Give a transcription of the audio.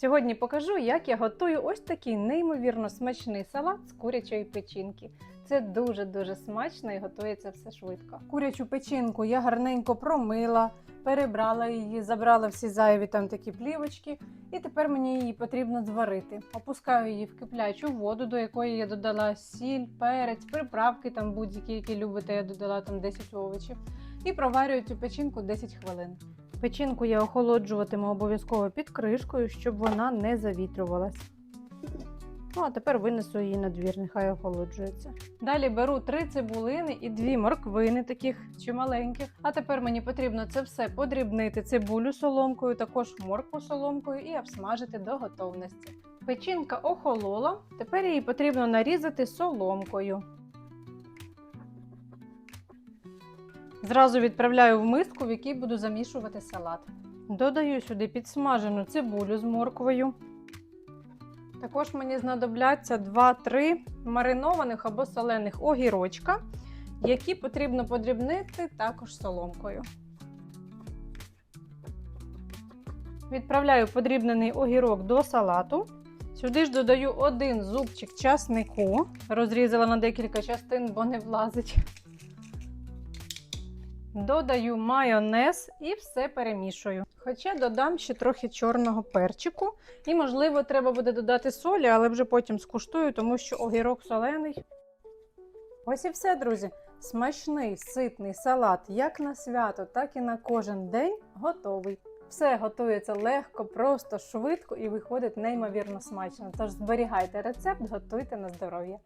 Сьогодні покажу, як я готую ось такий неймовірно смачний салат з курячої печінки. Це дуже-дуже смачно і готується все швидко. Курячу печінку я гарненько промила, перебрала її, забрала всі зайві там такі плівочки, і тепер мені її потрібно зварити. Опускаю її в киплячу воду, до якої я додала сіль, перець, приправки там будь-які, які любите, я додала там 10 овочів. І проварюю цю печінку 10 хвилин. Печінку я охолоджуватиму обов'язково під кришкою, щоб вона не завітрювалась. Ну, а тепер винесу її на двір, нехай охолоджується. Далі беру три цибулини і дві морквини, таких чималеньких. А тепер мені потрібно це все подрібнити цибулю соломкою, також моркву соломкою і обсмажити до готовності. Печінка охолола, тепер її потрібно нарізати соломкою. Зразу відправляю в миску, в якій буду замішувати салат. Додаю сюди підсмажену цибулю з морквою. Також мені знадобляться 2-3 маринованих або солених огірочка, які потрібно подрібнити також соломкою. Відправляю подрібнений огірок до салату. Сюди ж додаю один зубчик часнику. Розрізала на декілька частин, бо не влазить. Додаю майонез і все перемішую. Хоча додам ще трохи чорного перчику. І, можливо, треба буде додати солі, але вже потім скуштую, тому що огірок солений. Ось і все, друзі. Смачний, ситний салат як на свято, так і на кожен день готовий. Все готується легко, просто, швидко і виходить неймовірно смачно. Тож зберігайте рецепт, готуйте на здоров'я.